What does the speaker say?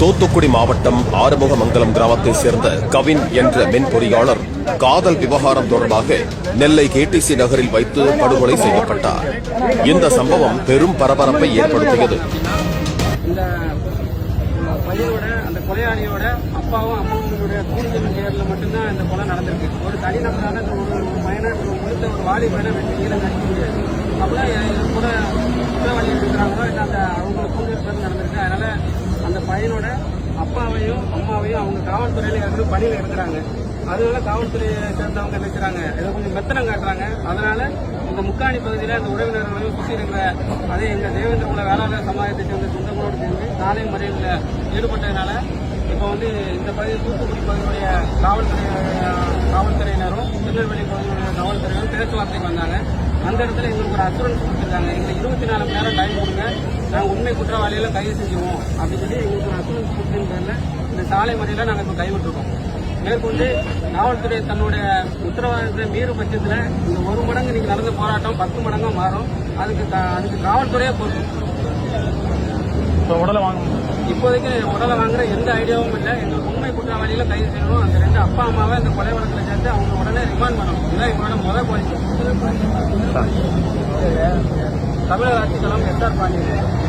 தூத்துக்குடி மாவட்டம் ஆறுமுகமங்கலம் கிராமத்தைச் சேர்ந்த கவின் என்ற மின் பொறியாளர் காதல் விவகாரம் தொடர்பாக நெல்லை கேடிசி நகரில் வைத்து படுகொலை செய்யப்பட்டார். இந்த சம்பவம் பெரும் பரபரப்பை ஏற்படுத்தியது. பையனோட அந்த கொலையாளியோட அப்பாவும் அம்மாவுடைய கூடுதல் பேரில் மட்டும்தான் இந்த கொலை நடந்திருக்கு. ஒரு தனிநபரான ஒரு ஒரு வாலிபனை வெட்டி கீழே முடியாது கூட குற்றவாளி இருக்கிறாங்களோ? இல்லை அந்த கூடுதல் பேர் பையனோட அப்பாவையும் அம்மாவையும் அவங்க காவல்துறையில ஏற்கனவே பணியில் இருக்கிறாங்க. அதனால காவல்துறையை சேர்ந்தவங்க நினைக்கிறாங்க இதை கொஞ்சம் மெத்தனம் காட்டுறாங்க. அதனால இந்த முக்காணி பகுதியில் அந்த உறவினர்களையும் சுற்றி இருக்கிற அதே எங்கள் தேவேந்திரகுல வேளாளர் சமுதாயத்தை சேர்ந்த சொந்தங்களோடு சேர்ந்து சாலை மறியலில் ஈடுபட்டதுனால இப்போ வந்து இந்த பகுதி தூத்துக்குடி பகுதியுடைய காவல்துறை காவல்துறையினரும் திருநெல்வேலி பகுதியுடைய காவல்துறையினரும் பேச்சுவார்த்தைக்கு வந்தாங்க. அந்த இடத்துல எங்களுக்கு ஒரு அசூரன்ஸ் கொடுத்துருக்காங்க. எங்களுக்கு இருபத்தி நாலு மணி நேரம் டைம் கொடுங்க. நாங்கள் உண்மை குற்றவாளியெல்லாம் கைது செஞ்சுவோம் அப்படின்னு சொல்லி எங்களுக்கு ஒரு அசூரன்ஸ் கொடுத்ததின் இந்த சாலை முறையில் நாங்கள் இப்போ கைவிட்டுருக்கோம். மேற்கொண்டு காவல்துறை தன்னுடைய உத்தரவாதத்தை மீறு பட்சத்தில் இந்த ஒரு மடங்கு நீங்கள் நடந்த போராட்டம் பத்து மடங்காக மாறும். அதுக்கு அதுக்கு காவல்துறையே பொறுப்பு. உடலை வாங்க இப்போதைக்கு உடலை வாங்குற எந்த ஐடியாவும் இல்லை. எங்களுக்கு உண்மை குற்றவாளிகளை கைது செய்யணும் அந்த ரெண்டு அப்பா அம்மாவை அந்த கொலை வழக்கில் சேர்த்து அவங்க உடனே ரிமாண்ட் பண்ணணும். இதுதான் எங்களோட முதல் கோரிக்கை தமிழக ஆட்சி களம் எஸ்ஆர் பாண்டியன்.